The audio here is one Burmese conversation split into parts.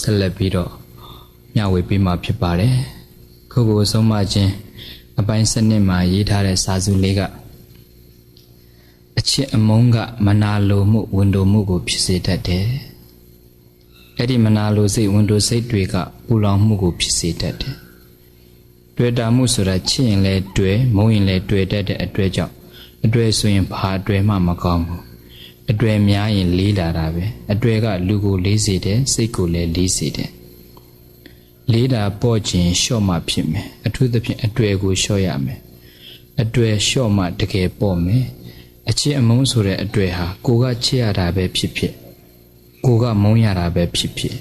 ဆက်လက်ပြီးတော့မျှဝေပေးမှာဖြစ်ပါတယ်ခုကိုအဆုံးမခြင်းအပိုင်းစနစ်မှာရေးထားတဲ့စာစုလေးကအချစ်အမုန်းကမနာလိုမှုဝန်တိုမှုကိုဖြစ်စေတတ်တယ်အဲ့ဒီမနာလိုစိတ်ဝန်တိုစိတ်တွေကပူလောင်မှုကိုဖြစ်စေတတ်တယ်တွေ့တာမှုဆိုတာချစ်ရင်လည်းတွေ့မုန်းရင်လည်းတွေ့တတ်တဲ့အတွေ့ကြောင့်အတွေ့ဆိုရင်ဘာအတွေ့မှမကောင်းဘူး အတွေ့များရင်လေးလာတာပဲအတွေ့ကလူကိုလေးစေတယ်စိတ်ကိုလည်းလေးစေတယ်လေးတာပေါ့ခြင်းလျှော့မှဖြစ်မယ်အထူးသဖြင့်အတွေ့ကိုလျှော့ရမယ်အတွေ့လျှော့မှတကယ်ပေါ့မယ်အချစ်အမုန်းဆိုတဲ့အတွေ့ဟာကိုကချစ်ရတာပဲဖြစ်ဖြစ်ကိုကမုန်းရတာပဲဖြစ်ဖြစ်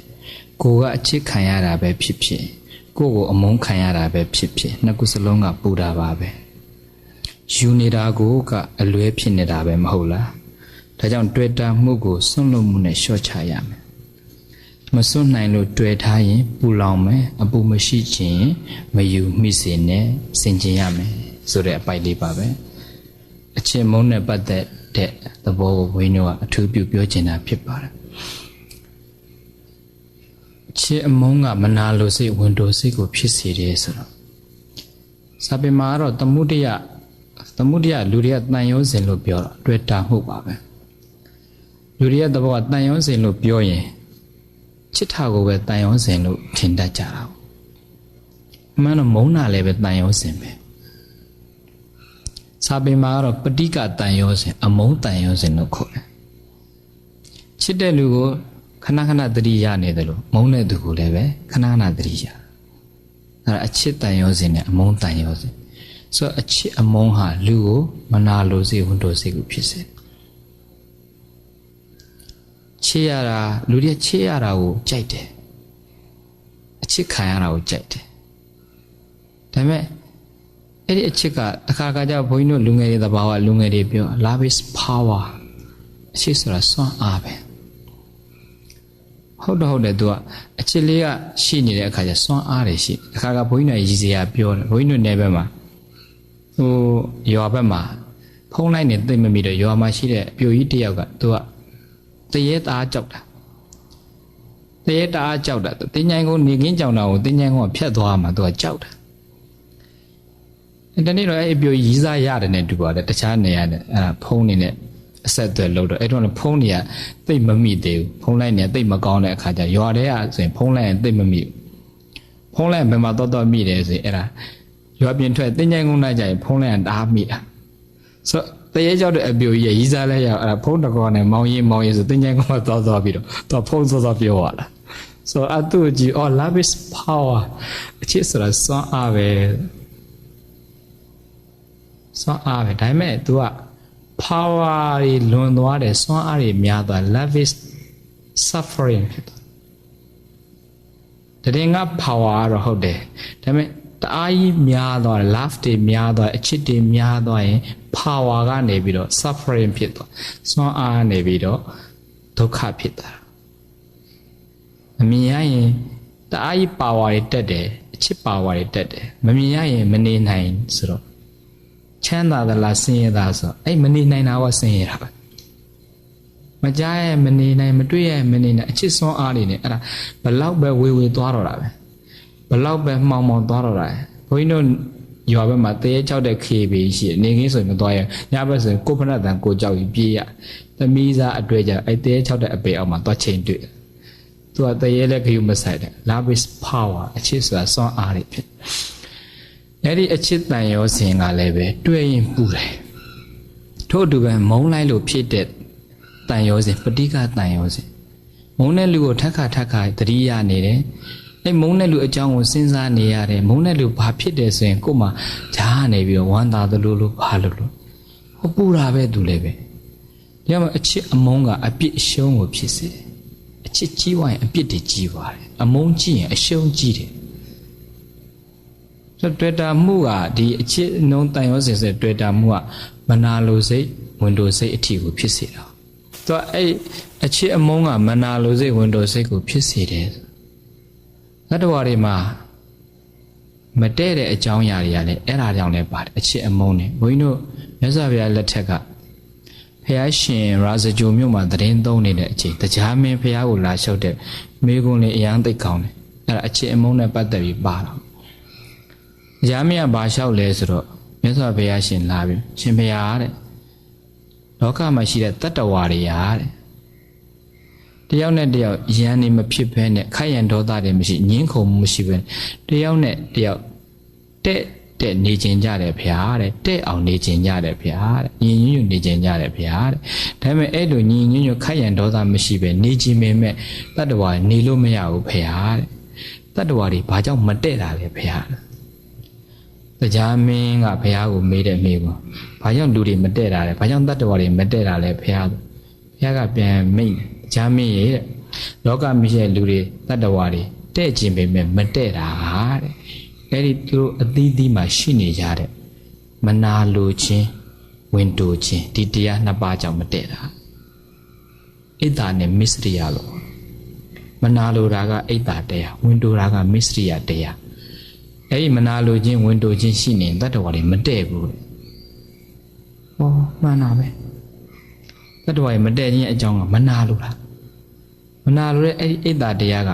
ကိုကအချစ်ခံရတာပဲဖြစ်ဖြစ်ကိုကိုအမုန်းခံရတာပဲဖြစ်ဖြစ်နှစ်ခုစလုံးကပူတာပါပဲယူနေတာကိုကအလွဲဖြစ်နေတာပဲမဟုတ်လား ဒါကြောင့်တွေ့တာမှုကိုစွန့်လွတ်မှုနဲ့လျှော့ချရမယ်မစွန့်နိုင်လို့တွေ့ထားရင်ပူလောင်မယ်အပူမရှိခြင်းမယူမိစေနဲ့စင်ကြင်ရမယ်ဆိုတဲ့အပိုက်လေးပါပဲအချင်းမုန်းနဲ့ပတ်သက်တဲ့သဘောကိုဝိနည်းကအထူးပြုပြောချင်တာဖြစ်ပါတယ်ချစ်အမုန်းကမနာလိုစိတ်ဝန်တိုစိတ်ကိုဖြစ်စေတယ်ဆိုတော့စာပေမှာကတော့သမှုတယသမှုတယလူတွေကတန်ရုံးစင်လို့ပြောတော့တွေ့တာမှုပါပဲ လူတွေရဲ့သဘောကတန်ရုံးစင်လို့ပြောရင်ချစ်တာကိုပဲတန်ရုံးစင်လို့ထင်တတ်ကြတာ။အမှန်တော့မုန်းတာလည်းပဲတန်ရုံးစင်ပဲ။စာပေမှာကတော့ပဋိကတန်ရုံးစင်အမုန်းတန်ရုံးစင်လို့ခေါ်တယ်။ချစ်တဲ့လူကိုခဏခဏသတိရနေတယ်လို့မုန်းတဲ့သူကိုလည်းပဲခဏခဏသတိရ။အဲဒါအချစ်တန်ရုံးစင်နဲ့အမုန်းတန်ရုံးစင်။ဆိုတော့အချစ်အမုန်းဟာလူကိုမနာလိုစေဝန်တိုစေကိုဖြစ်စေတယ် ချစ်ရတာလူတွေချစ်ရတာကိုကြိုက်တယ်အချစ်ခံရတာကိုကြိုက်တယ်ဒါပေမဲ့အဲ့ဒီအချစ်ကတစ်ခါခါကျဘုန်းကြီးတို့လူငယ်တွေသဘာဝလူငယ်တွေပြော love is power အချစ်ဆိုတာစွမ်းအားပဲဟုတ်တော့ဟုတ်တယ်သူကအချစ်လေးကရှိနေတဲ့အခါကျစွမ်းအားတွေရှိတစ်ခါကဘုန်းကြီးတို့ရည်စရာပြောတယ်ဘုန်းကြီးတို့နယ်ဘက်မှာဟိုရွာဘက်မှာဖုံးလိုက်နေသိမ့်မမိတော့ရွာမှာရှိတဲ့အပြိုကြီးတယောက်ကသူက တရေတအားကြောက်တာတရေတအားကြောက်တာတင်းញိုင်းကုန်းနေကင်းကြောင်တာကိုတင်းញိုင်းကုန်းကဖြတ်သွားမှသူကကြောက်တာတနေ့တော့အဲ့ပြိုရီးစားရတယ်နဲ့တူပါတယ်တခြားနေရာနဲ့အဲ့ဒါဖုံးနေနဲ့အဆက်အသွယ်လုပ်တော့အဲ့တော့ဖုံးနေရတိတ်မမိသေးဘူးဖုံးလိုက်နေတိတ်မကောင်းတဲ့အခါကျရွာထဲကဆိုရင်ဖုံးလိုက်ရင်တိတ်မမိဘူးဖုံးလိုက်ဘယ်မှာတော့တော့မိတယ်ဆိုရင်အဲ့ဒါရွာပြင်ထွက်တင်းញိုင်းကုန်းလိုက်ကြရင်ဖုံးလိုက်ရင်တအားမိတာဆိုတ ရေကြောက်တဲ့အပြိုကြီးရီးစားလဲရအဲ့ဒါဖုံးတကောနဲ့မောင်ရင်မောင်ရင်ဆိုတင်းញိုင်းကုန်းကသွားသွားပြီးတော့တော့ဖုံးစောစောပြောသွားတာဆိုအတူကြီး oh love is power အချစ်ဆိုတာစွမ်းအားပဲစွမ်းအားပဲဒါပေမဲ့ तू က power တွေလွန်သွားတယ်စွမ်းအားတွေများသွား love is suffering ဖြစ်သွားတရင်က power တော့ဟုတ်တယ်ဒါပေမဲ့ တအားကြီးများသွားတယ် love တွေများသွားအချစ်တွေများသွားရင် power ကနေပြီးတော့ suffering ဖြစ်သွားစွမ်းအားနေပြီးတော့ဒုက္ခဖြစ်သွားမမြင်ရရင်တအားကြီး power တွေတက်တယ်အချစ် power တွေတက်တယ်မမြင်ရရင်မနေနိုင်ဆိုတော့ချမ်းသာသလားဆင်းရဲသလားဆိုအဲ့မနေနိုင်တာကဆင်းရဲတာပဲမကြားရဲ့မနေနိုင်မတွေ့ရဲ့မနေနိုင်အချစ်စွမ်းအားတွေနဲ့အဲ့ဒါဘလောက်ပဲဝေဝေသွားတော့တာပဲ ဘလောက်ပဲမှောင်မှောင်သွားတော့တာဘုန်းကြီးတို့ရွာဘက်မှာတရေကြောက်တဲ့ခေပေရှိတယ်နေခင်းဆိုရင်မသွားရညဘက်ဆိုရင်ကိုဖနတ်တန်ကိုကြောက်ပြီးပြေးရသမီးစားအတွေ့ကြအဲ့တရေကြောက်တဲ့အပေအောက်မှာသွားချိန်တွေ့သူကတရေလည်းခယူမဆိုင်တဲ့ love is power အချစ်ဆိုတာစွမ်းအားတွေဖြစ်အဲ့ဒီအချစ်တန်ရောစဉ်ကလည်းပဲတွေ့ရင်ပူတယ်ထို့အတူပဲမုံလိုက်လို့ဖြစ်တဲ့တန်ရောစဉ်ပဋိကတန်ရောစဉ်မုံတဲ့လူကိုထက်ခါထက်ခါတတိယနေတယ် အဲ့မုံတဲ့လူအကြောင်းကိုစဉ်းစားနေရတယ်မုံတဲ့လူဘာဖြစ်တယ်ဆိုရင်ကို့မှာဈာနေပြီးတော့ဝမ်းသာသလိုလိုဘာလို့လို့ဟောပူတာပဲသူလည်းပဲဒီမှာအချစ်အမုန်းကအပြစ်အရှုံးကိုဖြစ်စေတယ်အချစ်ကြီးဝိုင်းအပြစ်တွေကြီးပါတယ်အမုန်းကြီးရင်အရှုံးကြီးတယ်ဆိုတွေ့တာမှုကဒီအချစ်နှုံးတန်ရောစင်စတွေ့တာမှုကမနာလိုစိတ်ဝင်တိုစိတ်အထီကိုဖြစ်စေတာသူကအဲ့အချစ်အမုန်းကမနာလိုစိတ်ဝင်တိုစိတ်ကိုဖြစ်စေတယ်သ တ္တဝါတွေမှာမတည့်တဲ့အကြောင်းအရာတွေကလည်းအဲ့ဒါကြောင့်လည်းပါတယ်အချစ်အမုန်းနဲ့ဘုန်းကြီးတို့မြတ်စွာဘုရားလက်ထက်ကဖះရှင်ရာဇဂျိုမြို့မှာသတင်းသုံးနေတဲ့အချိန်တရားမင်းဖះကိုလာလျှောက်တဲ့မေကွန်းလေးအရန်သိပ်ကောင်းတယ်အဲ့ဒါအချစ်အမုန်းနဲ့ပတ်သက်ပြီးပါတော့ရာမင်းကဘာလျှောက်လဲဆိုတော့မြတ်စွာဘုရားရှင်လာပြီရှင်ဘုရားတဲ့လောကမှာရှိတဲ့တတ္တဝါတွေရာတဲ့ တယောက်နဲ့တယောက်ရန်နေမဖြစ်ဘဲနဲ့ခိုက်ရန်ဒေါသတွေမရှိငင်းခုန်မှုမရှိဘဲတယောက်နဲ့တယောက်တဲ့တဲ့နေခြင်းကြတယ်ဗျာတဲ့တဲ့အောင်နေခြင်းကြတယ်ဗျာတဲ့ညီညွတ်ညွတ်နေခြင်းကြတယ်ဗျာတဲ့ဒါပေမဲ့အဲ့လိုညီညွတ်ညွတ်ခိုက်ရန်ဒေါသမရှိပဲနေခြင်းပေမဲ့တတ္တဝါနေလို့မရဘူးဗျာတဲ့တတ္တဝါတွေဘာကြောင့်မတဲ့တာလဲဗျာတရားမင်းကဘုရားကိုမေးတဲ့မေးခွန်းဘာကြောင့်လူတွေမတဲ့တာလဲဘာကြောင့်တတ္တဝါတွေမတဲ့တာလဲဘုရားဘုရားကပြန်မိတ် တရားမင်းရဲ့တဲ့လောကမရှိတဲ့လူတွေတတ္တဝါတွေတဲ့ခြင်းပေမဲ့မတဲ့တာတဲ့အဲ့ဒီသူတို့အသီးသီးမှာရှိနေကြတဲ့မနာလိုခြင်းဝင်တူခြင်းဒီတရားနှစ်ပါးကြောင့်မတဲ့တာဣဒ္ဓာနဲ့မစ္စရိယလို့မနာလိုတာကဣဒ္ဓာတရားဝင်တူတာကမစ္စရိယတရားအဲ့ဒီမနာလိုခြင်းဝင်တူခြင်းရှိနေတတ္တဝါတွေမတဲ့ဘူးတဲ့ဟောမှန်တာပဲတတ္တဝါတွေမတဲ့ခြင်းအကြောင်းကမနာလိုတာ မနာလိုတဲ့အဲ့ဒီဣဒ္ဓာတရားက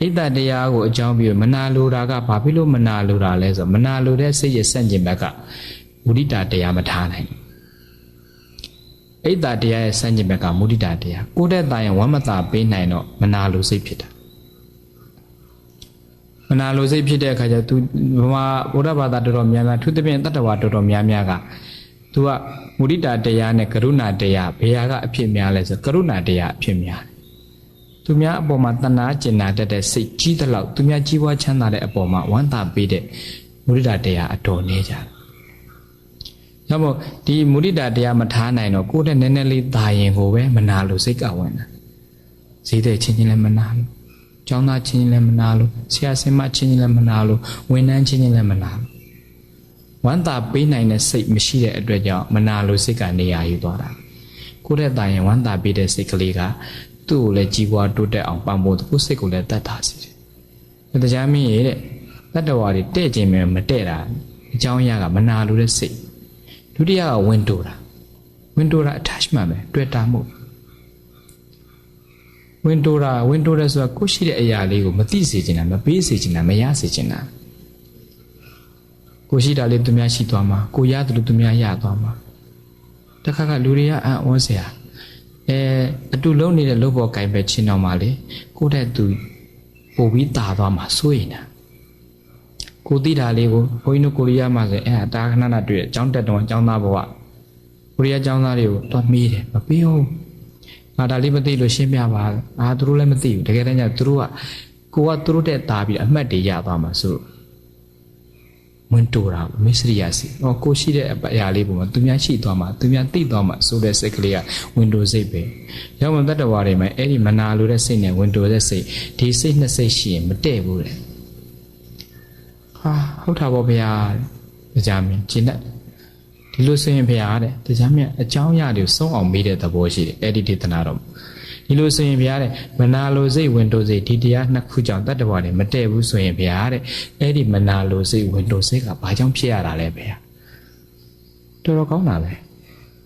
ဣဒ္ဓတရားကိုအကြောင်းပြီးမနာလိုတာကဘာဖြစ်လို့မနာလိုတာလဲဆိုတော့မနာလိုတဲ့စိတ်ရဲ့စန့်ကျင်ဘက်ကမုဒိတာတရားမထားနိုင်ဘူးဣဒ္ဓတရားရဲ့စန့်ကျင်ဘက်ကမုဒိတာတရားကိုယ့်တဲ့တာရင်ဝမ်းမသာပေးနိုင်တော့မနာလိုစိတ်ဖြစ်တာမနာလိုစိတ်ဖြစ်တဲ့အခါကျသူဘဝဘုရားဘာသာတော်တော်များများသူတပြင်းတတ္တဝါတော်တော်များများကသူကမုဒိတာတရားနဲ့ကရုဏာတရားဘယ်ဟာကအဖြစ်များလဲဆိုကရုဏာတရားအဖြစ်များတယ် သူများအပေါ်မှာတဏှာကျင်နာတတ်တဲ့စိတ်ကြီးသလောက်သူများကြီးပွားချမ်းသာတဲ့အပေါ်မှာဝမ်းသာပေးတဲ့မုဒိတာတရားအတော်နေကြတယ်။ဒါမို့ဒီမုဒိတာတရားမထားနိုင်တော့ကိုယ်နဲ့နည်းနည်းလေးသာရင်ကိုပဲမနာလို့စိတ်ကဝင်တာ။ဈေးတဲ့ချင်းချင်းလည်းမနာလို့။ကျောင်းသားချင်းချင်းလည်းမနာလို့။ဆရာဆင်မချင်းချင်းလည်းမနာလို့။ဝန်ထမ်းချင်းချင်းလည်းမနာလို့။ဝမ်းသာပေးနိုင်တဲ့စိတ်မရှိတဲ့အတွက်ကြောင့်မနာလို့စိတ်ကနေရာယူသွားတာ။ကိုယ်တဲ့သာရင်ဝမ်းသာပေးတဲ့စိတ်ကလေးက သူ့ကိုလည်းကြီးပွားတိုးတက်အောင်ပံ့ပိုးသူ့စိတ်ကိုလည်းတတ်တာစီတယ်။တရားမင်းရဲ့တဲ့တတ္တဝါတွေတဲ့ခြင်းပဲမတဲ့တာအကြောင်းအရာကမနာလိုတဲ့စိတ်ဒုတိယကဝင်တိုးတာဝင်တိုးတာ attachment ပဲတွေ့တာမှုဝင်တိုးတာဝင်တိုးတယ်ဆိုတာကိုရှိတဲ့အရာလေးကိုမသိစေချင်တာမပေးစေချင်တာမရစေချင်တာကိုရှိတာလေးသူများရှိသွားမှာကိုရတယ်လို့သူများရသွားမှာတခါကလူတွေကအံ့ဩစရာ အဲအတူလုံးနေတဲ့လုပ်ပေါ်ကင်ပဲချင်းတော်မှာလေကိုတဲ့သူပို့ပြီးตาသွားမှာစိုးရင်တာကိုသိတာလေးကိုဘုန်းကြီးတို့ကိုရီးယားမှာဆိုအဲအတာခဏခဏတွေ့တယ်အကြောင်းတက်တော့အကြောင်းသားဘဝကိုရီးယားအကြောင်းသားတွေကိုတော့မေးတယ်မပေးဘူးငါဒါလေးမသိလို့ရှင်းပြပါအာသူတို့လည်းမသိဘူးတကယ်တမ်းကျသူတို့ကကိုကသူတို့တဲ့တာပြီးအမှတ်တွေရသွားမှာဆို ဝင်တူတာမစ္စရိယစီဟောကိုရှိတဲ့အရာလေးပုံမှာသူများရှိသွားမှာသူများသိသွားမှာဆိုတဲ့စိတ်ကလေးကဝင်တူစိတ်ပဲရောက်မှတတ္တဝါတွေမှာအဲ့ဒီမနာလိုတဲ့စိတ်နဲ့ဝင်တူတဲ့စိတ်ဒီစိတ်နှစ်စိတ်ရှိရင်မတည့်ဘူးတဲ့ဟာဟုတ်တာပေါ့ဗျာတရားမင်းကျင့်တတ်ဒီလိုဆိုရင်ဗျာတဲ့တရားမင်းအကြောင်းအရာတွေစုံအောင်မေးတဲ့သဘောရှိတယ်အဲ့ဒီဒေသနာတော့ ဒီလိုဆိုရင်ဗျာတဲ့မနာလိုစိတ်ဝင်တိုးစိတ်ဒီတရားနှစ်ခုကြောင့်တတ္တဝါတွေမတည့်ဘူးဆိုရင်ဗျာတဲ့အဲ့ဒီမနာလိုစိတ်ဝင်တိုးစိတ်ကဘာကြောင့်ဖြစ်ရတာလဲဗျာတော်တော်ကောင်းတာပဲ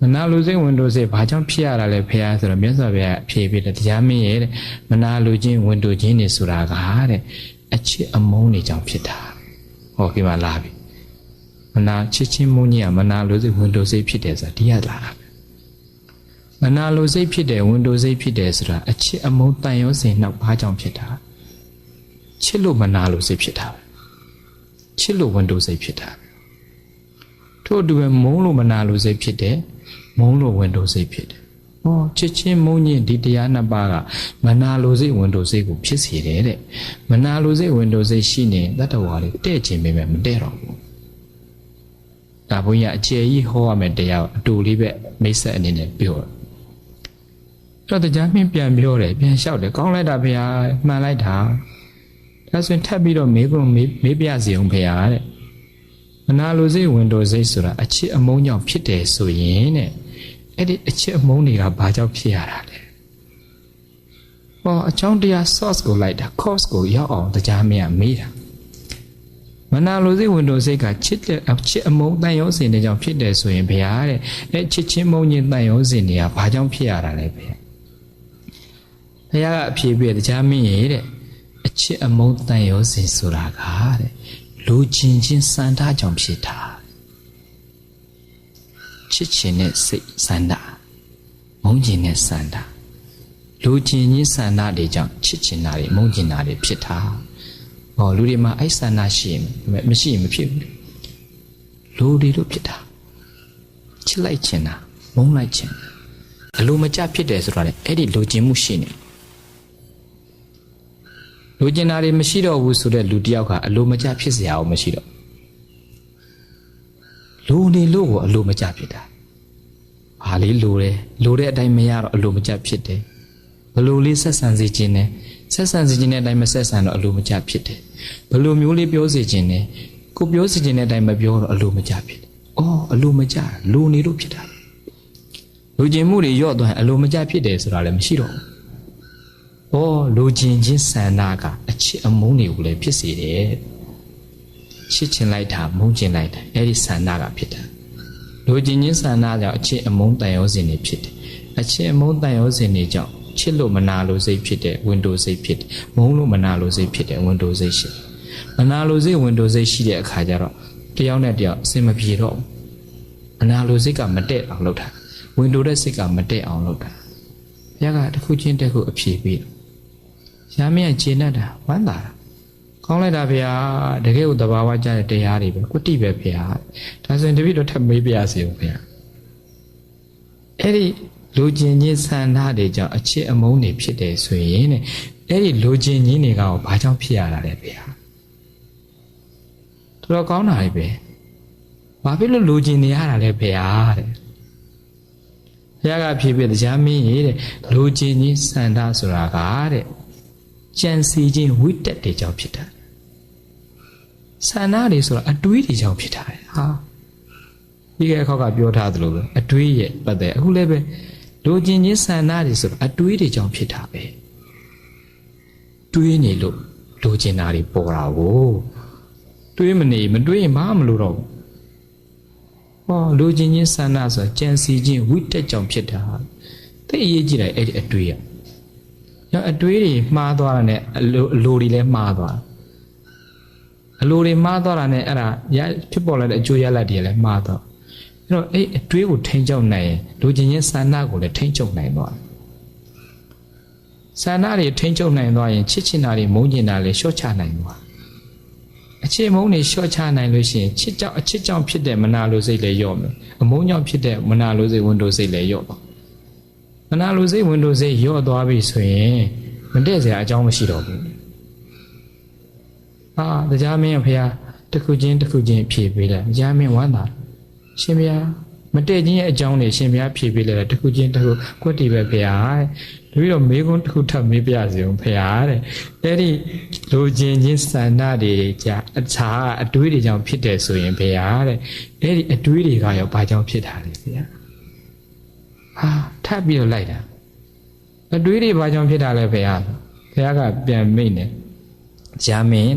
မနာလိုစိတ်ဝင်တိုးစိတ်ဘာကြောင့်ဖြစ်ရတာလဲဖေဟာဆိုတော့မြတ်စွာဘုရားအဖြေပေးတယ်တရားမင်းရဲ့တဲ့မနာလိုခြင်းဝင်တိုးခြင်းနေဆိုတာကတဲ့အချစ်အမုန်းတွေကြောင့်ဖြစ်တာဟောဒီမှာလာပြီမနာချစ်ချင်းမုန်းကြီးကမနာလိုစိတ်ဝင်တိုးစိတ်ဖြစ်တယ်ဆိုတာဒီရလာတာ မနာလိုစိတ်ဖြစ်တယ်ဝင်တိုးစိတ်ဖြစ်တယ်ဆိုတာအချစ်အမုန်းတန်ရောစင်နောက်ဘာကြောင့်ဖြစ်တာချစ်လို့မနာလိုစိတ်ဖြစ်တာချစ်လို့ဝင်တိုးစိတ်ဖြစ်တာထို့အတူပဲမုန်းလို့မနာလိုစိတ်ဖြစ်တယ်မုန်းလို့ဝင်တိုးစိတ်ဖြစ်တယ်ဟောချစ်ချင်းမုန်းခြင်းဒီတရားနှစ်ပါးကမနာလိုစိတ်ဝင်တိုးစိတ်ကိုဖြစ်စေတယ်တဲ့မနာလိုစိတ်ဝင်တိုးစိတ်ရှိနေတတ္တဝါတွေတဲ့ခြင်းပဲမတဲ့တော့ဘူးဒါဘုန်းကြီးအကျယ်ကြီးဟောရမယ်တရားအတူလေးပဲမိတ်ဆက်အနေနဲ့ပြောတယ် တော့တရားမင်းပြန်ပြောတယ်ပြန်လျှောက်တယ်ကောင်းလိုက်တာဖေဟာမှန်လိုက်တာဒါဆိုရင်ထပ်ပြီးတော့မေးကုန်မေးမေးပြစီအောင်ဖေဟာတဲ့မနာလိုစိတ်ဝင်တိုးစိတ်ဆိုတာအချစ်အမုန်းကြောင့်ဖြစ်တယ်ဆိုရင်တဲ့အဲ့ဒီအချစ်အမုန်းတွေကဘာကြောင့်ဖြစ်ရတာလဲဟောအကြောင်းတရား source ကိုလိုက်တာ cause ကိုရောက်အောင်တရားမင်းကမေးတာမနာလိုစိတ်ဝင်တိုးစိတ်ကချစ်တဲ့အချစ်အမုန်းတန်ရုံးစင်တွေကြောင့်ဖြစ်တယ်ဆိုရင်ဘုရားတဲ့အဲချစ်ချင်းမုန်းခြင်းတန်ရုံးစင်တွေကဘာကြောင့်ဖြစ်ရတာလဲဘုရား ရားကအဖြေပြတရားမင်းရဲ့တဲ့အချစ်အမုန်းတန်ရောစင်ဆိုတာကတဲ့လူချင်းချင်းစန္ဒကြောင့်ဖြစ်တာချစ်ချင်းနဲ့စိတ်စန္ဒမုန်းချင်းနဲ့စန္ဒလူချင်းချင်းစန္ဒတွေကြောင့်ချစ်ချင်းတာတွေမုန်းချင်းတာတွေဖြစ်တာဟောလူတွေမှာအဲ့စန္ဒရှိရင်မရှိရင်မဖြစ်ဘူးလူတွေတို့ဖြစ်တာချစ်လိုက်ချင်တာမုန်းလိုက်ချင်တာအလိုမကျဖြစ်တယ်ဆိုတာလေအဲ့ဒီလိုချင်မှုရှိနေ လိုချင်တာတွေမရှိတော့ဘူးဆိုတဲ့လူတစ်ယောက်ကအလိုမကျဖြစ်เสียအောင်မရှိတော့လူနေလို့ကိုအလိုမကျဖြစ်တာဘာလေးလိုတယ်လိုတဲ့အတိုင်းမရတော့အလိုမကျဖြစ်တယ်ဘလို့လေးဆက်ဆံစေခြင်းနဲ့ဆက်ဆံစေခြင်းတဲ့အတိုင်းမဆက်ဆံတော့အလိုမကျဖြစ်တယ်ဘလို့မျိုးလေးပြောစေခြင်းနဲ့ကိုပြောစေခြင်းတဲ့အတိုင်းမပြောတော့အလိုမကျဖြစ်တယ်အော်အလိုမကျလိုနေလို့ဖြစ်တာလူကျင်မှုတွေညော့သွားရင်အလိုမကျဖြစ်တယ်ဆိုတာလည်းမရှိတော့ဘူး။ အော်လူကျင်ချင်းဆန္ဒကအချစ်အမုန်းတွေကိုလည်းဖြစ်စေတယ်။ချစ်ချင်လိုက်တာမုန်းချင်လိုက်တာအဲ့ဒီဆန္ဒကဖြစ်တာ။လူကျင်ချင်းဆန္ဒကြောင့်အချစ်အမုန်းတန်ရောစင်တွေဖြစ်တယ်။အချစ်အမုန်းတန်ရောစင်တွေကြောင့်ချစ်လို့မနာလို့စိတ်ဖြစ်တဲ့ဝင်တိုစိတ်ဖြစ်တယ်။မုန်းလို့မနာလို့စိတ်ဖြစ်တဲ့ဝင်တိုစိတ်ရှိတယ်။မနာလို့စိတ်ဝင်တိုစိတ်ရှိတဲ့အခါကျတော့တယောက်နဲ့တယောက်အစင်မပြေတော့ဘူး။မနာလို့စိတ်ကမတက်အောင်လုပ်တာ။ဝင်တိုတဲ့စိတ်ကမတက်အောင်လုပ်တာဘုရားကတစ်ခုချင်းတစ်ခုအဖြေပေးတယ်။ ရှားမင်းကျေနပ်တာဝမ်းသာတာကောင်းလိုက်တာဘုရားတကယ်ကိုတဘာဝကြတဲ့တရားတွေပဲကွတိပဲဘုရားဒါဆိုရင်တပည့်တော်ထပ်မေးပြရစီဦးဘုရားအဲ့ဒီလူချင်းချင်းဆန္ဒတွေကြောင့်အချစ်အမုန်းတွေဖြစ်တယ်ဆိုရင်တဲ့အဲ့ဒီလူချင်းချင်းတွေကဘာကြောင့်ဖြစ်ရတာလဲဘုရားတော်တော်ကောင်းတာလေပဲဘာဖြစ်လို့လူချင်းနေရတာလဲဘုရားတဲ့ဘုရားကဖြေပြတရားမင်းရေတဲ့လူချင်းချင်းစန္ဒဆိုတာကတဲ့ ကြံစီခြင်းဝိတက်တွေကြောင့်ဖြစ်တာစန္ဒတွေဆိုတာအတွေးတွေကြောင့်ဖြစ်တာဟာဒီကခေါက်ကပြောထားသလိုပဲအတွေးရဲ့ပတ်သက်အခုလည်းပဲလူချင်းချင်းစန္ဒတွေဆိုတာအတွေးတွေကြောင့်ဖြစ်တာပဲတွေးနေလို့လူချင်းတာတွေပေါ်တာကိုတွေးမနေမတွေးရင်မမလို့တော့ဘူးဟောလူချင်းချင်းဆန္ဒဆိုတာကြံစီခြင်းဝိတက်ကြောင့်ဖြစ်တာသိအရေးကြီးတယ်အဲ့ဒီအတွေးရ ရောအတွေးတွေမှားသွားတာနဲ့အလိုအလိုတွေလည်းမှားသွားအလိုတွေမှားသွားတာနဲ့အဲ့ဒါရဖြစ်ပေါ်လာတဲ့အကျိုးရလဒ်တွေလည်းမှားသွားအဲ့တော့အဲ့အတွေးကိုထိန်းချုပ်နိုင်ရင်လူချင်းချင်းဆန္ဒကိုလည်းထိန်းချုပ်နိုင်သွားဆန္ဒတွေထိန်းချုပ်နိုင်သွားရင်ချစ်ချင်တာတွေမုန်းချင်တာလည်းရှော့ချနိုင်သွားအချစ်မုန်းတွေရှော့ချနိုင်လို့ရှိရင်ချစ်ကြောင့်အချစ်ကြောင့်ဖြစ်တဲ့မနာလိုစိတ်လည်းညော့မယ်အမုန်းကြောင့်ဖြစ်တဲ့မနာလိုစိတ်ဝန်တိုစိတ်လည်းညော့ပါမ နာလိုစိတ်ဝန်တိုစိတ်ညော့သွားပြီဆိုရင်မတည့်စရာအကြောင်းမရှိတော့ဘူးဟာတရားမင်းဖေဟာတစ်ခုချင်းတစ်ခုချင်းဖြေပေးလိုက်တရားမင်းဝမ်းသာရှင်ဗျာမတည့်ခြင်းရဲ့အကြောင်းတွေရှင်ဗျာဖြေပေးလိုက်တာတစ်ခုချင်းတစ်ခုကွက်တီပဲဖေဟာတပည့်တော်မေးခွန်းတစ်ခုထပ်မေးပြစီအောင်ဖေဟာတဲ့အဲ့ဒီလိုချင်းချင်းစန္ဒတွေကြာအခြားအတွေးတွေကြောင့်ဖြစ်တယ်ဆိုရင်ဖေဟာတဲ့အဲ့ဒီအတွေးတွေကရောဘာကြောင့်ဖြစ်တာလဲဖေဟာ ဟာထပ်ပြီးတော့လိုက်တာအတွေးတွေဘာကြောင့်ဖြစ်တာလဲဖေဟာဖေဟာကပြန်မိတ်နေဂျာမင်း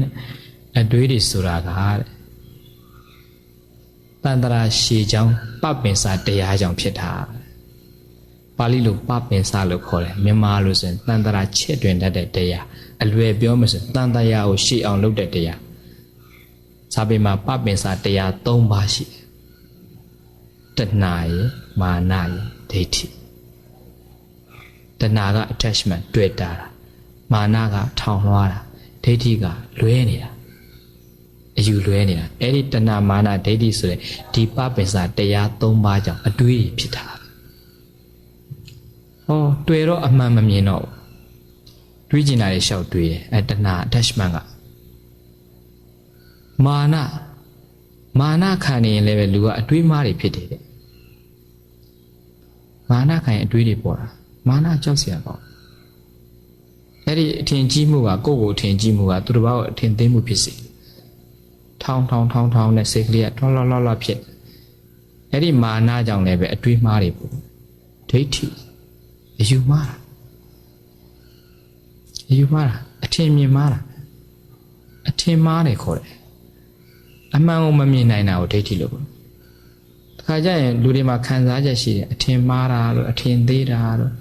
အတွေးတွေဆိုတာကတဲ့တန်တရာရှည်ကြောင်းပပင်စာတရားကြောင့်ဖြစ်တာပါဠိလိုပပင်စာလို့ခေါ်တယ်မြန်မာလိုဆိုရင်တန်တရာချက်တွင်တတ်တဲ့တရားအလွယ်ပြောမှဆိုတန်တရာကိုရှေ့အောင်လုပ်တဲ့တရားစာပေမှာပပင်စာတရား၃ပါးရှိတယ်တဏှာရယ်မာနရယ် ဒိဋ္ဌိတဏှာက attachment တွေ့တာတာမာနကထောင်လွှားတာဒိဋ္ဌိကလွဲနေတာအယူလွဲနေတာအဲ့ဒီတဏမာနဒိဋ္ဌိဆိုတဲ့ဒီပပင်စာတရား၃ပါးကြောင့်အတွေးဖြစ်တာဟောတွေ့တော့အမှန်မမြင်တော့တွေးကျင်တာတွေရှောက်တွေးတယ်အဲတဏ attachment ကမာနမာနခံနေရင်လည်းပဲလူကအတွေးမားတွေဖြစ်တယ်တဲ့ မာနခံရင်အတွေးတွေပေါ်တာမာနကြောက်စရာပေါ့အဲ့ဒီအထင်ကြီးမှုကကိုယ့်ကိုအထင်ကြီးမှုကသူတစ်ပါးကိုအထင်သိမှုဖြစ်စေထောင်းထောင်းထောင်းထောင်းနဲ့စိတ်ကလေးကထောလောလောလောဖြစ်အဲ့ဒီမာနကြောင့်လည်းပဲအတွေးမှားတွေပေါ့ဒိဋ္ဌိအယူမှားတာအယူမှားတာအထင်မြင်မှားတာအထင်မှားတယ်ခေါ်တယ်အမှန်ကိုမမြင်နိုင်တာကိုဒိဋ္ဌိလို့ပေါ့ ခါကျရင်လူတွေမှာခံစားချက်ရှိတယ်အထင်မှားတာလို့အထင်သေးတာလို့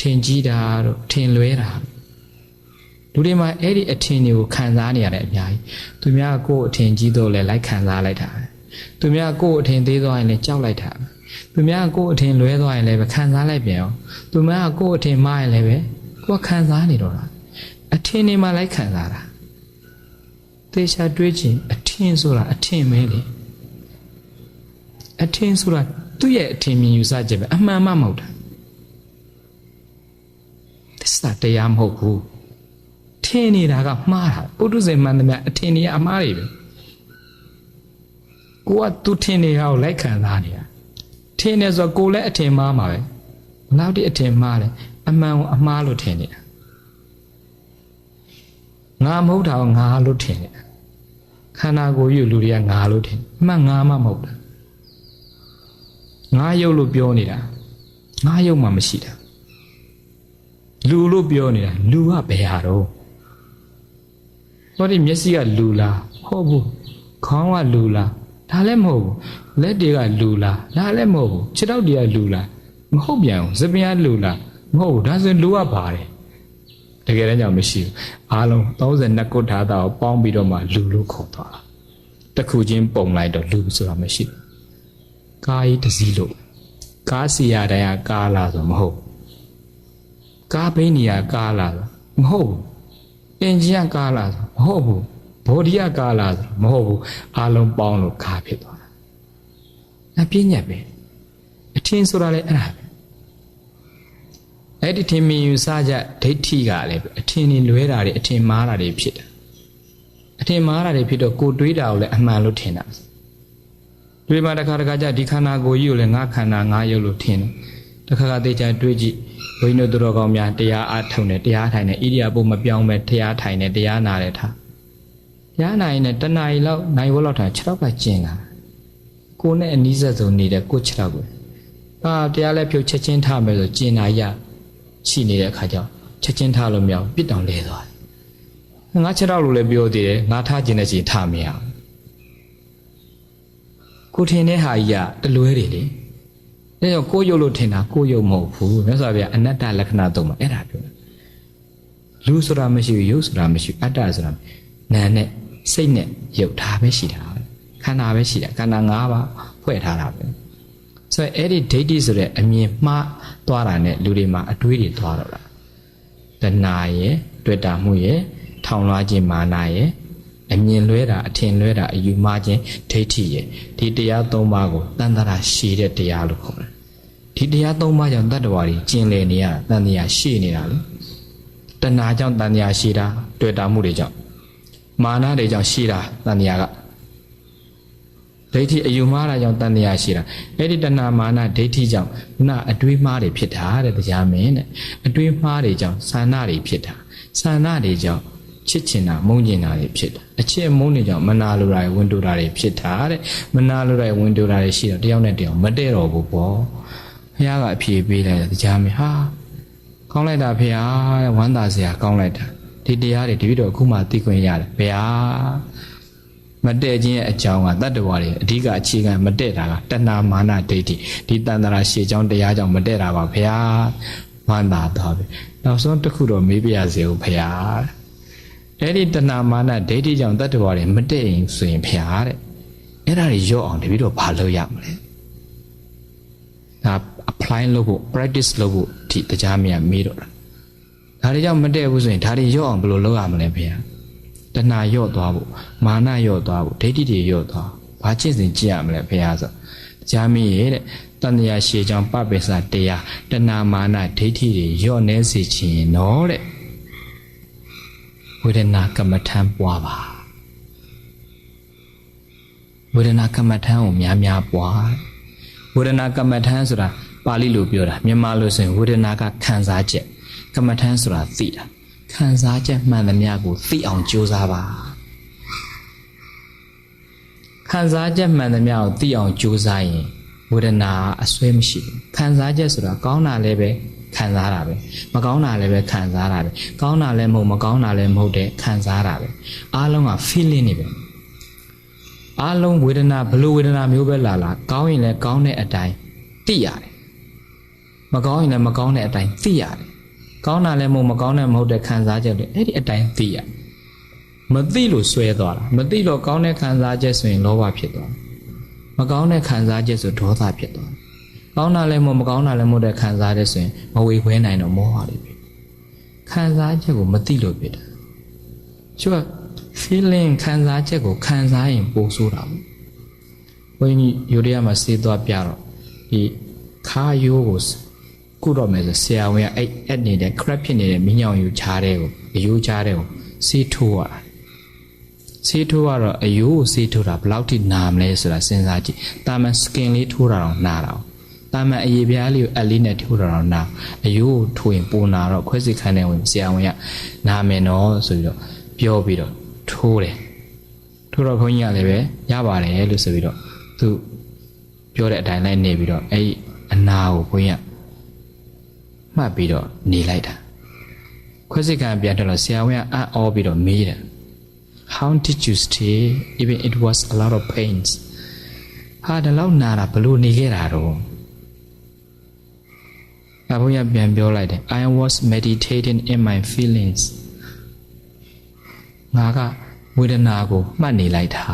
ထထင်ကြီးတာတို့ထင်လွဲတာလူတွေမှာအဲ့ဒီအထင်တွေကိုခံစားနေရတယ်အများကြီးသူများကိုယ့်အထင်ကြီးတော့လဲလိုက်ခံစားလိုက်တာပဲသူများကိုယ့်အထင်သေးသွားရင်လည်းကြောက်လိုက်တာပဲသူများကိုယ့်အထင်လွဲသွားရင်လည်းပဲခံစားလိုက်ပြန်အောင်သူများကိုယ့်အထင်မှားရင်လည်းပဲကိုယ်ခံစားနေတော့တာအထင်တွေမှာလိုက်ခံစားတာသေချာတွေးချင်အထင်ဆိုတာအထင်ပဲလေ အထင်ဆိုတာသူ့ရဲ့အထင်မြင်ယူဆချက်ပဲအမှန်မှမဟုတ်တာသစ္စာတရားမဟုတ်ဘူးထင်နေတာကမှားတာပုထုဇဉ်မှန်သမျှအထင်တွေကအမှားတွေပဲကိုကသူထင်နေတာကိုလိုက်ခံစားနေတာထင်နေဆိုတော့ကိုလည်းအထင်မှားမှာပဲဘလောက်တိအထင်မှားလဲအမှန်ကိုအမှားလို့ထင်နေတာငါမဟုတ်တာကိုငါလို့ထင်နေတာခန္ဓာကိုယ်ကြီးကိုလူတွေကငါလို့ထင်အမှန်ငါမှမဟုတ်တာ ငါရုပ်လို့ပြောနေတာငါရုပ်မှမရှိတာလူလို့ပြောနေတာလူကဘယ်ဟာတော့ဟောဒီမျက်စိကလူလားဟုတ်ဘူးခေါင်းကလူလားဒါလည်းမဟုတ်ဘူးလက်တွေကလူလားဒါလည်းမဟုတ်ဘူးခြေထောက်တွေကလူလားမဟုတ်ပြန်ဘူးစပင်ကလူလားမဟုတ်ဘူးဒါဆိုရင်လူကပါတယ်တကယ်တမ်းကြောင့်မရှိဘူးအားလုံး32ခုထားတာကိုပေါင်းပြီးတော့မှလူလို့ခေါ်သွားတာတစ်ခုချင်းပုံလိုက်တော့လူဆိုတာမရှိဘူး ကားကြီးတစ်စီးလို့ကားစီရတိုင်းကကားလားဆိုမဟုတ်ဘူးကားဘိန်းနေရကားလားဆိုမဟုတ်ဘူးအင်ဂျင်ကကားလားဆိုမဟုတ်ဘူးဘော်ဒီကကားလားဆိုမဟုတ်ဘူးအားလုံးပေါင်းလို့ကားဖြစ်သွားတာအပြည့်ညက်ပဲအထင်ဆိုတာလေအဲ့ဒါပဲအဲ့ဒီထင်မြင်ယူဆကြဒိဋ္ဌိကလည်းအထင်နေလွဲတာတွေအထင်မှားတာတွေဖြစ်တာအထင်မှားတာတွေဖြစ်တော့ကိုတွေးတာကိုလည်းအမှန်လို့ထင်တာ တွေးမှတစ်ခါတစ်ခါကျဒီခန္ဓာကိုယ်ကြီးကိုလည်းငါခန္ဓာငါရုပ်လို့ထင်တယ်တစ်ခါခါသေးချာတွေးကြည့်ဘုန်းကြီးတို့တော်ကောင်းများတရားအားထုတ်နေတရားထိုင်နေဣရိယာပုမပြောင်းပဲတရားထိုင်နေတရားနာတယ်ထားတရားနာရင်လည်းတဏှာကြီးလောက်နိုင်ဝက်လောက်ထိုင်6တော့ကကျင်လာကိုနဲ့အနီးစပ်ဆုံးနေတဲ့ကို6တော့ကိုအာတရားလည်းဖြုတ်ချက်ချင်းထားမယ်ဆိုကျင်နာရရှိနေတဲ့အခါကျတော့ချက်ချင်းထားလို့မရဘူးပြစ်တောင်လဲသွားတယ်ငါ6တော့လို့လည်းပြောသေးတယ်ငါထားကျင်တဲ့ချိန်ထားမရဘူး ကိုထင်တဲ့ဟာကြီးကတလွဲတွေလေဒါကြောင့်ကိုယ်ရုပ်လို့ထင်တာကိုယ်ရုပ်မဟုတ်ဘူးမြတ်စွာဘုရားအနတ္တလက္ခဏာသုံးပါအဲ့ဒါပြောတာလူဆိုတာမရှိဘူးရုပ်ဆိုတာမရှိဘူးအတ္တဆိုတာနာနဲ့စိတ်နဲ့ရုပ်ဒါပဲရှိတာပဲခန္ဓာပဲရှိတာခန္ဓာ၅ပါးဖွဲ့ထားတာပဲဆိုတော့အဲ့ဒီဒိဋ္ဌိဆိုတဲ့အမြင်မှားသွားတာနဲ့လူတွေမှာအတွေးတွေသွားတော့တာတဏှာရဲ့တွေ့တာမှုရဲ့ထောင်လွှားခြင်းမာနရဲ့ အမြင်လွဲတာအထင်လွဲတာအယူမှားခြင်းဒိဋ္ဌိရဲ့ဒီတရား၃ပါးကိုတန်တရာရှည်တဲ့တရားလို့ခေါ်တယ်ဒီတရား၃ပါးကြောင့်တတ္တဝါတွေကျင်လည်နေရတာတန်တရားရှည်နေတာလေတဏှာကြောင့်တန်တရားရှည်တာတွေ့တာမှုတွေကြောင့်မာနတွေကြောင့်ရှည်တာတန်တရားကဒိဋ္ဌိအယူမှားတာကြောင့်တန်တရားရှည်တာအဲ့ဒီတဏှာမာနဒိဋ္ဌိကြောင့်ခုနအတွေးမှားတွေဖြစ်တာတဲ့တရားမင်းတဲ့အတွေးမှားတွေကြောင့်ဆန္ဒတွေဖြစ်တာဆန္ဒတွေကြောင့် ချစ်ချင်တာမုန်းချင်တာတွေဖြစ်တာအချစ်မုန်းတွေကြောင့်မနာလိုတာတွေဝန်တိုတာတွေဖြစ်တာတဲ့မနာလိုတာတွေဝန်တိုတာတွေရှိတော့တယောက်နဲ့တယောက်မတည့်တော့ဘူးပေါ့ဘုရားကအဖြေပေးလိုက်တယ်တရားမင်းဟာကောင်းလိုက်တာဖေဟာတဲ့ဝမ်းသာစရာကောင်းလိုက်တာဒီတရားတွေတပိတော့အခုမှသိခွင့်ရတယ်ဘုရားမတည့်ခြင်းရဲ့အကြောင်းကတတ္တဝါတွေအဓိကအခြေခံမတည့်တာကတဏှာမာနဒိဋ္ဌိဒီတန်တရာရှေကြောင်းတရားကြောင့်မတည့်တာပါဘုရားဝမ်းသာသွားပြီနောက်ဆုံးတစ်ခုတော့မေးပြရစေဦးဘုရား အဲ့ဒီတဏှာမာနဒိဋ္ဌိကြောင့်တတ္တဝါတွေမတည့်ရင်ဆိုရင်ဘုရားတဲ့အဲ့ဒါတွေရော့အောင်တပိတော့ဘာလုပ်ရမလဲဒါ apply လုပ်ဖို့ practice လုပ်ဖို့ဒီတရားမြတ်မေးတော့တာဒါတွေကြောင့်မတည့်ဘူးဆိုရင်ဒါတွေရော့အောင်ဘယ်လိုလုပ်ရမလဲဘုရားတဏှာရော့သွားဖို့မာနရော့သွားဖို့ဒိဋ္ဌိတွေရော့သွားဘာကျင့်စဉ်ကြည့်ရမလဲဘုရားဆိုတရားမင်းရဲ့တဲ့တန်တရားရှေကြောင့်ပပိစတရားတဏှာမာနဒိဋ္ဌိတွေရော့နေစေခြင်းနော်တဲ့ ဝေဒနာကမ္မထံပွားပါဝေဒနာကမ္မထံကိုများများပွားဝေဒနာကမ္မထံဆိုတာပါဠိလိုပြောတာမြန်မာလိုဆိုရင်ဝေဒနာကခံစားချက်ကမ္မထံဆိုတာသိတာခံစားချက်မှန်သမျှကိုသိအောင်ကြိုးစားပါခံစားချက်မှန်သမျှကိုသိအောင်ကြိုးစားရင် ဝေဒနာအစွဲမရှိဘူးခံစားချက်ဆိုတာကောင်းတာလည်းပဲခံစားတာပဲမကောင်းတာလည်းပဲခံစားတာပဲကောင်းတာလည်းမဟုတ်မကောင်းတာလည်းမဟုတ်တဲ့ခံစားတာပဲအားလုံးက feeling နေပဲအားလုံးဝေဒနာဘလို့ဝေဒနာမျိုးပဲလာလာကောင်းရင်လည်းကောင်းတဲ့အတိုင်းသိရတယ်မကောင်းရင်လည်းမကောင်းတဲ့အတိုင်းသိရတယ်ကောင်းတာလည်းမဟုတ်မကောင်းတဲ့မဟုတ်တဲ့ခံစားချက်တွေအဲ့ဒီအတိုင်းသိရမသိလို့ဆွဲသွားတာမသိတော့ကောင်းတဲ့ခံစားချက်ဆိုရင်လောဘဖြစ်သွားတယ် မကောင်းတဲ့ခံစားချက်ဆိုဒေါသဖြစ်သွားတယ်ကောင်းတာလည်းမဟုတ်မကောင်းတာလည်းမဟုတ်တဲ့ခံစားချက်ဆိုရင်မဝေခွဲနိုင်တော့မောဟတွေဖြစ်ခံစားချက်ကိုမသိလို့ဖြစ်တာကျတော့ feeling ခံစားချက်ကိုခံစားရင်ပိုဆိုးတာပေါ့ဘုန်းကြီးယူရီးယားမှာစေးသွားပြတော့ဒီခါယိုးကိုကုတော့မယ်ဆိုဆရာဝန်ကအဲ့အဲ့နေတဲ့ crap ဖြစ်နေတဲ့မင်းညောင်ယူချားတဲ့ကိုအယိုးချားတဲ့ကိုစေးထိုးရတာ စေးထိုးကတော့အယိုးကိုစေးထိုးတာဘယ်လောက်ထိနာမလဲဆိုတာစဉ်းစားကြည့်တာမန် skin လေးထိုးတာတော့နာတာတာမန်အရေပြားလေးကိုအလေးနဲ့ထိုးတာတော့နာအယိုးကိုထိုးရင်ပိုနာတော့ခွဲစိတ်ခိုင်းတဲ့ဝင်ဆရာဝန်ကနာမယ်နော်ဆိုပြီးတော့ပြောပြီးတော့ထိုးတယ်ထိုးတော့ခွန်ကြီးကလည်းပဲရပါတယ်လို့ဆိုပြီးတော့သူပြောတဲ့အတိုင်းလိုက်နေပြီးတော့အဲ့ဒီအနာကိုခွန်ကြီးကမှတ်ပြီးတော့နေလိုက်တာခွဲစိတ်ခံပြန်ထွက်တော့ဆရာဝန်ကအံ့ဩပြီးတော့မေးတယ် how did you stay even it was a lot of pains ဟာဒီလောက်နာတာဘလို့နေခဲ့တာတော့အဘုရားပြန်ပြောလိုက်တယ် I was meditating in my feelings ငါကဝေဒနာကိုမှတ်နေလိုက်တာ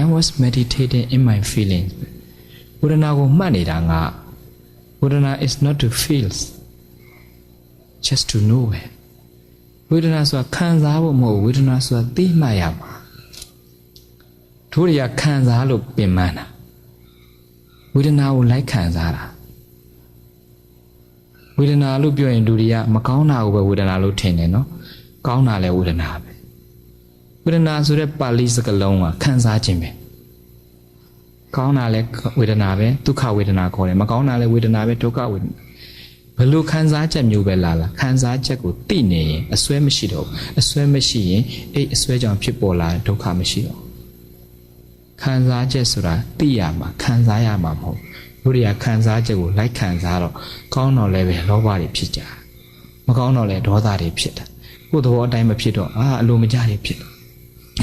I was meditating in my feelings ဝေဒနာကိုမှတ်နေတာငါဝေဒနာ is not to feel just to know it ဝေဒနာဆိုတာခံစားဖို့မဟုတ်ဝေဒနာဆိုတာသိမှတ်ရမှာတို့တွေကခံစားလို့ပင်ပန်းတာဝေဒနာကိုလိုက်ခံစားတာဝေဒနာလို့ပြောရင်လူတွေကမကောင်းတာကိုပဲဝေဒနာလို့ထင်တယ်နော်ကောင်းတာလည်းဝေဒနာပဲဝေဒနာဆိုတဲ့ပါဠိစကားလုံးကခံစားခြင်းပဲကောင်းတာလည်းဝေဒနာပဲဒုက္ခဝေဒနာခေါ်တယ်မကောင်းတာလည်းဝေဒနာပဲဒုက္ခဝေဒနာ ဘယ်လိုခံစားချက်မျိုးပဲလာလာခံစားချက်ကိုသိနေရင်အစွဲမရှိတော့ဘူးအစွဲမရှိရင်အဲ့အစွဲကြောင့်ဖြစ်ပေါ်လာတဲ့ဒုက္ခမရှိတော့ဘူးခံစားချက်ဆိုတာသိရမှာခံစားရမှာမဟုတ်ဘူးတို့တွေကခံစားချက်ကိုလိုက်ခံစားတော့ကောင်းတော့လည်းပဲလောဘတွေဖြစ်ကြတယ်မကောင်းတော့လည်းဒေါသတွေဖြစ်တယ်ကိုယ်သဘောအတိုင်းမဖြစ်တော့အာအလိုမကျတွေဖြစ်တယ်။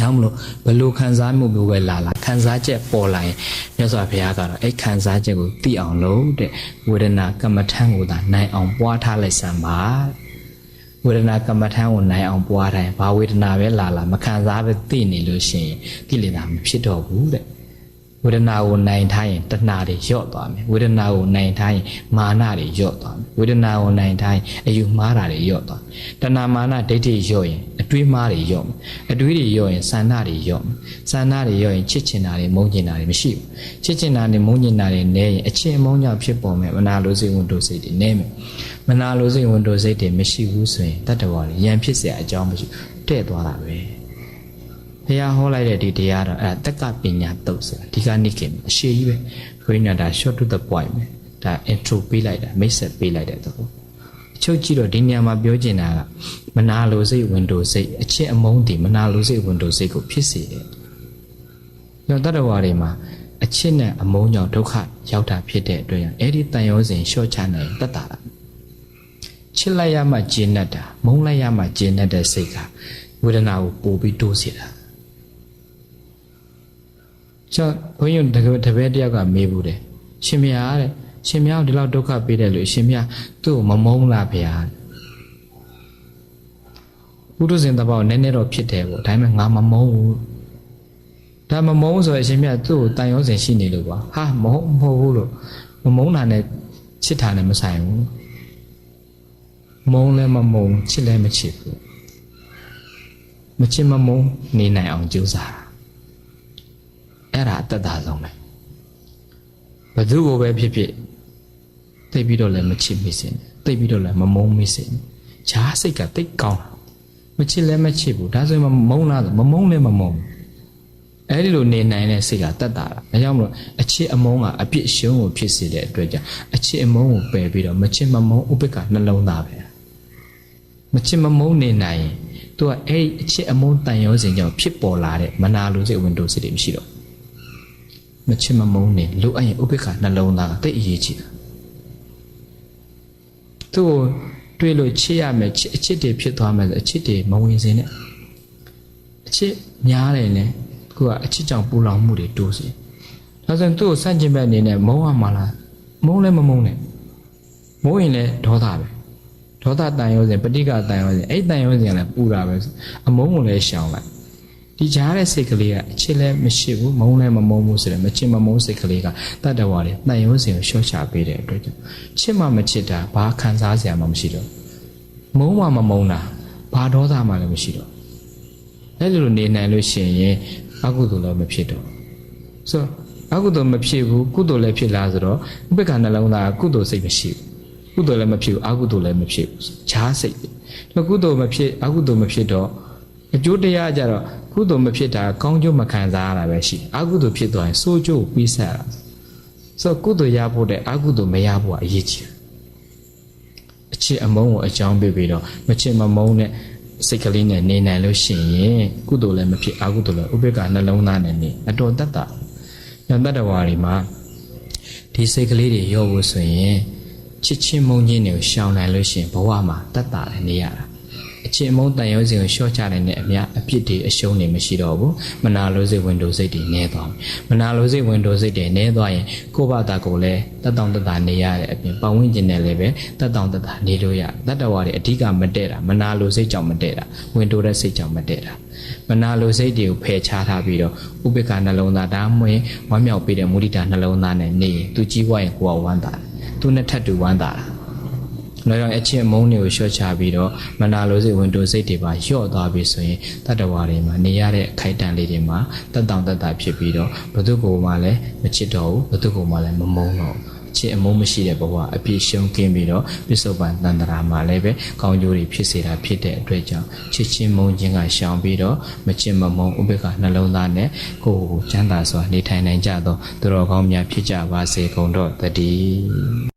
ဒါမှမလို့ဘယ်လိုခံစားမှုမျိုးပဲလာလာခံစားချက်ပေါ်လာရင်မြတ်စွာဘုရားကတော့အဲ့ခံစားချက်ကိုသိအောင်လို့တဲ့ဝေဒနာကမ္မထံကိုသာနိုင်အောင်ပွားထားလိုက်စမ်းပါဝေဒနာကမ္မထံကိုနိုင်အောင်ပွားတိုင်းဘာဝေဒနာပဲလာလာမခံစားပဲသိနေလို့ရှိရင်ကိလေသာမဖြစ်တော့ဘူးတဲ့ ဝေဒနာကိုနိုင်ထားရင်တဏှာတွေလျော့သွားမယ်ဝေဒနာကိုနိုင်ထားရင်မာနတွေလျော့သွားမယ်ဝေဒနာကိုနိုင်ထားရင်အယူမှားတာတွေလျော့သွားတဏှာမာနဒိဋ္ဌိလျော့ရင်အတွေးမှားတွေလျော့မယ်အတွေးတွေလျော့ရင်ဆန္ဒတွေလျော့မယ်ဆန္ဒတွေလျော့ရင်ချစ်ချင်တာတွေမုန်းချင်တာတွေမရှိဘူးချစ်ချင်တာတွေမုန်းချင်တာတွေနည်းရင်အချင်းအမုန်းကြောင့်ဖြစ်ပေါ်မယ်မနာလိုစိတ်ဝန်တိုစိတ်တွေနည်းမယ်မနာလိုစိတ်ဝန်တိုစိတ်တွေမရှိဘူးဆိုရင်တတ္တဝါတွေရံဖြစ်เสียအကြောင်းမရှိတဲ့သွားတာပဲ ဘုရားဟောလိုက်တဲ့ဒီတရားတော့အဲ့ဒါတက္ကပညာတုတ်ဆိုတာဒီကနေ့ခင်အရှိကြီးပဲခွေးညာဒါ short to the point ပဲဒါ intro ပေးလိုက်တာမိတ်ဆက်ပေးလိုက်တဲ့သဘောအချုပ်ကြည့်တော့ဒီနေရာမှာပြောချင်တာကမနာလိုစိတ်ဝင်တိုစိတ်အချစ်အမုန်းတည်မနာလိုစိတ်ဝင်တိုစိတ်ကိုဖြစ်စေတယ်။ကြောင့်တတ္တဝါတွေမှာအချစ်နဲ့အမုန်းကြောင့်ဒုက္ခရောက်တာဖြစ်တဲ့အတွက်အဲ့ဒီတန်ရောစဉ်ရှော့ချနိုင်တတ်တာလားချစ်လိုက်ရမှကျဉ်တ်တာမုန်းလိုက်ရမှကျဉ်တ်တဲ့စိတ်ကဝေဒနာကိုပို့ပြီးတိုးစေတာ ကျောင်းဘုန်းကြီးတကယ်တပည့်တယောက်ကမေးဘူးတယ်ရှင်မယားတဲ့ရှင်မယားကိုဒီလောက်ဒုက္ခပေးတယ်လို့ရှင်မယားသူ့ကိုမမုန်းလားဗျာဘုဒ္ဓဇင်တဘောနည်းနည်းတော့ဖြစ်တယ်ပေါ့ဒါပေမဲ့ငါမမုန်းဘူးဒါမမုန်းဆိုရင်ရှင်မယားသူ့ကိုတန်ရုံးစင်ရှိနေလို့ပါဟာမဟုတ်မဟုတ်ဘူးလို့မမုန်းတာနဲ့ချစ်တာနဲ့မဆိုင်ဘူးမုန်းလည်းမမုန်းချစ်လည်းမချစ်ဘူးမချစ်မမုန်းနေနိုင်အောင်ကြိုးစားတာ အဲ့ဒါအတ္တသာဆုံးပဲဘသူကိုပဲဖြစ်ဖြစ်သိပြီးတော့လည်းမချစ်မိစေနဲ့သိပြီးတော့လည်းမမုန်းမိစေနဲ့ဂျားစိတ်ကတိတ်ကောင်းတာမချစ်လည်းမချစ်ဘူးဒါဆိုရင်မမုန်းလားဆိုမမုန်းလည်းမမုန်းအဲ့ဒီလိုနေနိုင်တဲ့စိတ်ကတတ်တာဒါကြောင့်မလို့အချစ်အမုန်းကအပြစ်ရှုံးကိုဖြစ်စေတဲ့အတွက်ကြောင့်အချစ်အမုန်းကိုပယ်ပြီးတော့မချစ်မမုန်းဥပိ္ပခနှလုံးသားပဲမချစ်မမုန်းနေနိုင်ရင်သူကအဲ့ဒီအချစ်အမုန်းတန်ရောစဉ်ကြောင့်ဖြစ်ပေါ်လာတဲ့မနာလိုစိတ်ဝင်တိုစိတ်တွေမရှိတော့ မချစ်မမုန်းနေလိုအပ်ရင်ဥပိ္ပခနှလုံးသားကတိတ်အရေးကြီးတာသူ့ကိုတွေးလို့ချစ်ရမယ်ချစ်အချစ်တွေဖြစ်သွားမယ်ဆိုအချစ်တွေမဝင်စင်နဲ့အချစ်များတယ်နဲ့ကိုကအချစ်ကြောင့်ပူလောင်မှုတွေတိုးစေဒါဆိုရင်သူ့ကိုစန့်ကျင်ဘက်အနေနဲ့မုန်းရမှာလားမုန်းလည်းမမုန်းနဲ့မမိုးရင်လည်းဒေါသပဲဒေါသတန်ရုံးစဉ်ပဋိကတန်ရုံးစဉ်အဲ့တန်ရုံးစဉ်ကလည်းပူတာပဲအမုန်းကိုလည်းရှောင်လိုက် ဒီကြားတဲ့စိတ်ကလေးကအချစ်လည်းမရှိဘူးမုန်းလည်းမမုန်းဘူးဆိုတယ်မချစ်မမုန်းစိတ်ကလေးကတတ်တော်ဝါတယ်တန်ရုံးစဉ်ကိုရှော့ချပေးတဲ့အတွက်ကြောင့်ချစ်မှမချစ်တာဘာခံစားစရာမှမရှိတော့မုန်းမှမမုန်းတာဘာဒေါသမှလည်းမရှိတော့အဲ့လိုနေနိုင်လို့ရှိရင်အကုသိုလ်လည်းမဖြစ်တော့ဆိုတော့အကုသိုလ်မဖြစ်ဘူးကုသိုလ်လည်းဖြစ်လားဆိုတော့ဥပေက္ခနှလုံးသားကကုသိုလ်စိတ်မရှိဘူးကုသိုလ်လည်းမဖြစ်ဘူးအကုသိုလ်လည်းမဖြစ်ဘူးဈာစိတ်ပဲဒါကုသိုလ်မဖြစ်အကုသိုလ်မဖြစ်တော့အကျိုးတရားကြတော့ ကုသိုလ်မဖြစ်တာကောင်းကျိုးမခံစားရတာပဲရှိအကုသိုလ်ဖြစ်သွားရင်ဆိုးကျိုးကိုပြီးဆက်ရတာဆိုတော့ကုသိုလ်ရဖို့တဲ့အကုသိုလ်မရဖို့ကအရေးကြီးတယ်အချစ်အမုန်းကိုအကြောင်းပေးပြီးတော့မချစ်မမုန်းတဲ့စိတ်ကလေးနဲ့နေနိုင်လို့ရှိရင်ကုသိုလ်လည်းမဖြစ်အကုသိုလ်လည်းဥပေက္ခနှလုံးသားနဲ့နေအတော်တတ်တာ။ညတတ္တဝါတွေမှာဒီစိတ်ကလေးတွေရော့ဖို့ဆိုရင်ချစ်ချင်းမုန်းချင်းတွေကိုရှောင်နိုင်လို့ရှိရင်ဘဝမှာတတ်တာလည်းနေရတာ။အ ချင်းမုန်းတန်ရုံးစဉ်ကိုရှော့ချနိုင်တဲ့အမြအပြစ်တွေအရှုံးတွေမရှိတော့ဘူး။မနာလိုစိတ်ဝင်တိုစိတ်တွေနည်းသွားပြီ။မနာလိုစိတ်ဝင်တိုစိတ်တွေနည်းသွားရင်ကိုယ့်ဘာသာကိုယ်လည်းတတ်တောင့်တတ်တာနေရတဲ့အပြင်ပတ်ဝန်းကျင်နဲ့လည်းပဲတတ်တောင့်တတ်တာနေလို့ရ။တတ္တဝါတွေအဓိကမတည့်တာမနာလိုစိတ်ကြောင့်မတည့်တာဝင်တိုတဲ့စိတ်ကြောင့်မတည့်တာ။မနာလိုစိတ်တွေကိုဖယ်ရှားထားပြီးတော့ဥပိ္ပခနှလုံးသားဒါမှမဟုတ်ဝမ်းမြောက်ပေးတဲ့မုဒိတာနှလုံးသားနဲ့နေရင်သူကြီးပွားရင်ကိုယ်ကဝမ်းသာတယ်သူနဲ့ထပ်တူဝမ်းသာတာ ဒါကြောင့်အချင်းအမုန်းတွေကိုရှော့ချပြီးတော့မနာလိုစိတ်ဝင်တိုစိတ်တွေပါလျော့သွားပြီဆိုရင်တတ္တဝါတွေမှာနေရတဲ့အခိုက်အတန့်လေးတွေမှာတက်တောင့်တက်တာဖြစ်ပြီးတော့ဘသူကိုယ်မှလည်းမချစ်တော့ဘူးဘသူကိုယ်မှလည်းမမုန်းတော့ဘူးချစ်အမုန်းမရှိတဲ့ဘဝအပြည့်ရှုံးကင်းပြီးတော့ပစ္စုပန်တန်တရာမှာလည်းပဲကောင်းကျိုးတွေဖြစ်စေတာဖြစ်တဲ့အတွက်ကြောင့်ချစ်ချင်းမုန်းခြင်းကရှောင်ပြီးတော့မချစ်မမုန်းဥပေက္ခနှလုံးသားနဲ့ကိုယ်ကိုချမ်းသာစွာနေထိုင်နိုင်ကြသောသူတော်ကောင်းများဖြစ်ကြပါစေကုန်တော့တည်း